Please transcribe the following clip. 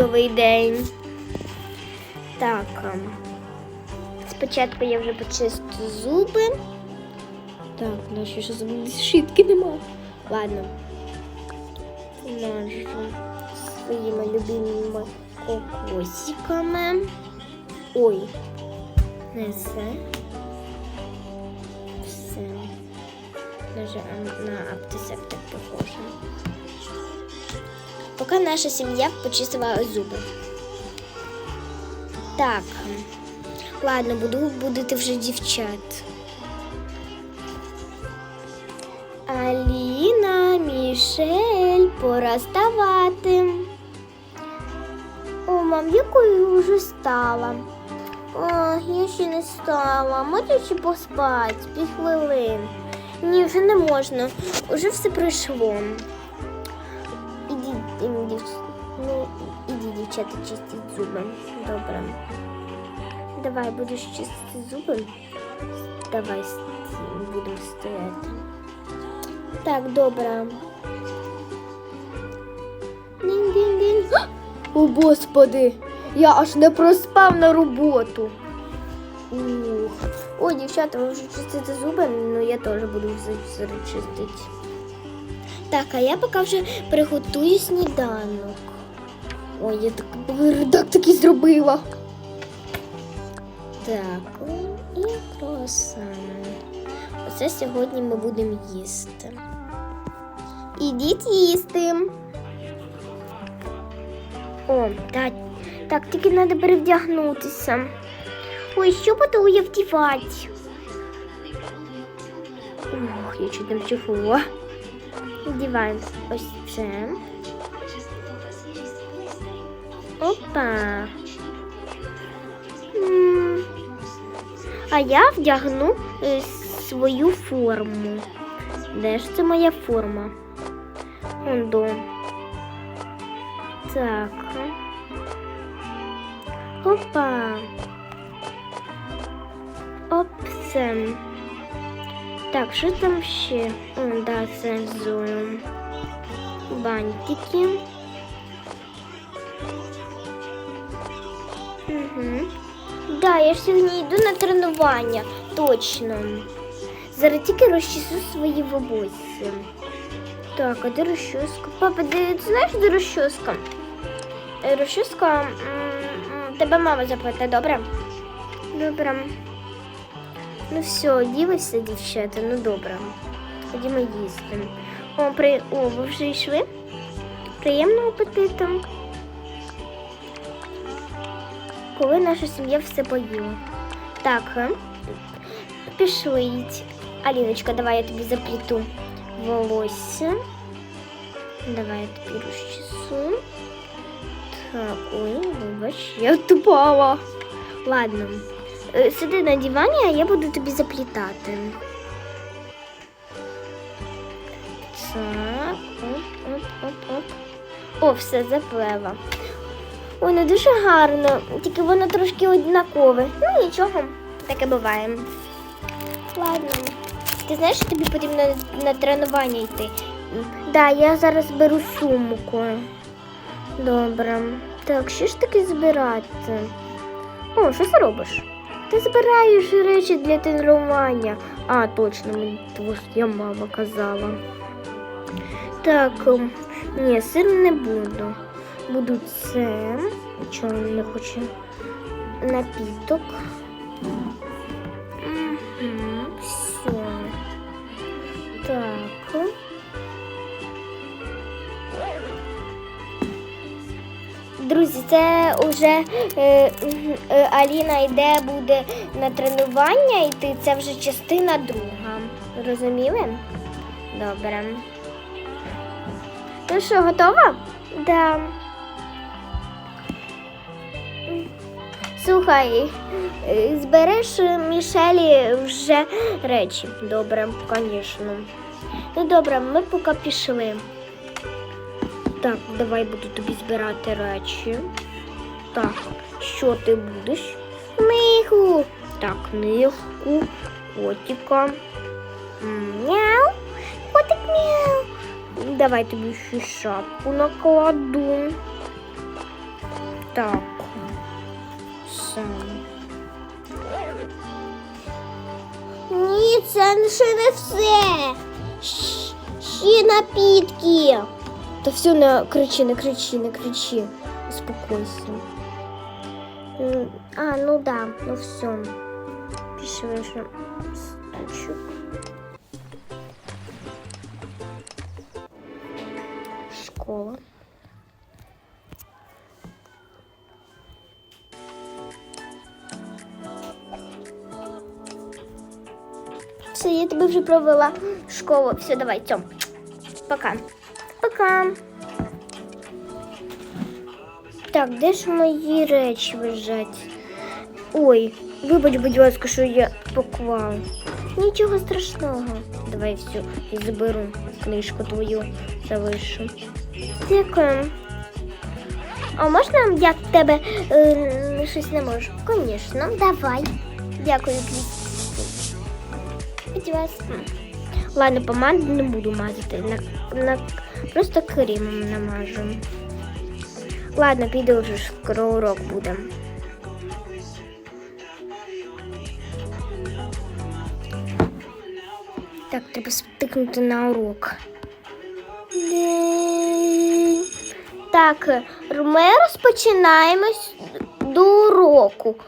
чудовий день. Так. ем, Спочатку я вже почистю зуби. Так, наші зуби щітки нема. Ладно. Нажу своїми любимими кокосиками. Ой, не все. Все. Даже на антисептик похоже. Поки наша сім'я почистила зуби. Так. Ладно, буду будете вже дівчат. Аліна, Мішель, пора вставати. О, мам, якою вже стала? О, я ще не стала. Можна ще поспати, пів хвилин. Ні, вже не можна. Уже все пройшло. Ідіть, ем, дів... ну, ідіть, дівчата, чистіть зуби. Добре. Давай, будеш чистити зуби. Давай с- будемо стояти. Так, добре. Дінь-дінь-дінь. О, господи, я аж не проспав на роботу. Ух. О, дівчата, ви вже чистите зуби, ну я теж буду вже зараз чистити. Так, а я поки вже приготую сніданок. Ой, я так так таки зробила. Так, і круасан. Оце сьогодні ми будемо їсти. Ідіть їсти. О, так, так, тільки треба перевдягнутися. Ой, що буду я вдівати? Ох, я чуть не вчихнула. Вдіваємо ось це. Опа. А я вдягну е, свою форму. Де ж це моя форма? Ондо. Так. Опа. Опсе. Так, що там ще? О, да, це зою. Бантики. Угу. Да, я ж сьогодні йду на тренування. Точно. Зараз тільки розчесу свої волосся. Так, а де розчоска? Папа, ти знаєш, де розчоска? Е, м, тебе мама запитає, добре? Добре. Ну все, ділися, дівчата, ну добре. Ходімо їсти. О, при... О, ви вже йшли? Приємного апетиту. Коли наша сім'я все поїла. Так, пішли. йдь. Аліночка, давай я тобі запліту волосся. Давай я тобі розчесу. Так, ой, вибач, я тупала. Ладно. Е, Сиди на дивані, а я буду тобі заплітати. Так, оп, оп, оп. О, все заплела. Ой, не дуже гарно, тільки воно трошки однакове. Ну нічого, таке буває. Ладно. Ти знаєш, що тобі потрібно на тренування йти? Так, я зараз беру сумку. Добре. Так, що ж таки збирати? О, що ти робиш? Ти збираєш речі для тренування. А, точно, мені твоя мама казала. Так, ем, ні, сир не буду. Буду це. Чого не хочу? Напіток. Це вже е, е, Аліна йде, буде на тренування йти. Це вже частина друга. Розуміли? Добре. Ну що, готова? Да. Слухай, е, збереш Мішелі вже речі. Добре, звісно. Ну добре, ми поки пішли. Так, давай буду тобі збирати речі. Так, що ти будеш? Книгу. Так, книжку, котика. Мяу. Котик мяу. Давай тобі ще шапку накладу. так. Сам. Ні, це ще не все. Ще напітки. Та все, не кричи, не кричи, не кричи. Успокойся. А, ну да, ну все. Пішли ще стучу. Школа. Все, я тебе вже провела школу. Все, давай, Тьом. Пока. Пока. Так, де ж мої речі лежать? Ой, вибач, будь ласка, що я поклав. Нічого страшного. Давай всю і заберу книжку твою залишу. Дякую. А можна я в тебе е, щось не можу? Звісно, давай. Дякую, Кріс. Ладно, помаду не буду мазати. На, на, просто кремом намажу. Ладно, піду вже скоро урок буде. Так, треба стикнути на урок. Так, ми розпочинаємо до уроку.